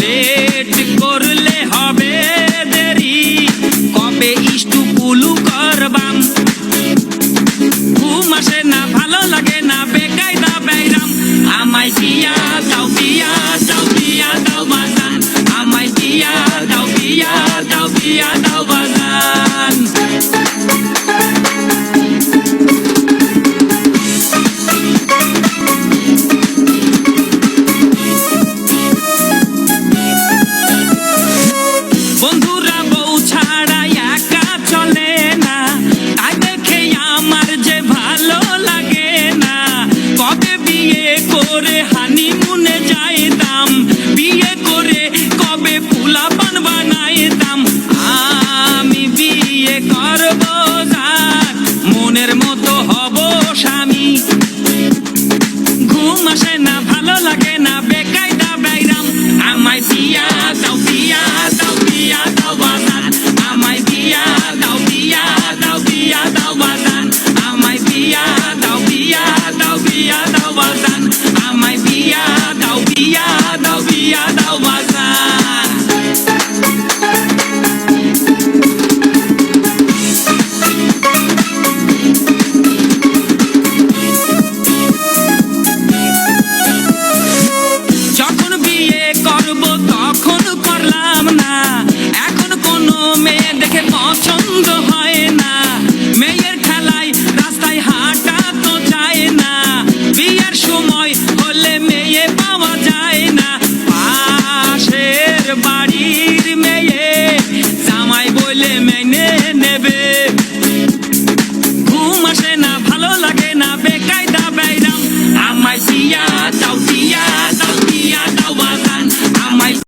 Late করলে হবে দেরি। কবে ইষ্টু পুলু করবাম? ঘুম আসে না, ভালো লাগে না, বেকায়দা বেরাম আমায় দিয়া দাও দিয়া দাও দিয়া দাও বাজান। আমায় দিয়া দাও দিয়া দাও দিয়া দাও বাজান। করে হানিমুনে যাইতাম। বিয়ে করে কবে পোলাপান বানাইতাম। আমি বিয়ে করব যার মনের মতো হব স্বামী। ঘুম আসে না, ভালো লাগে না। nebe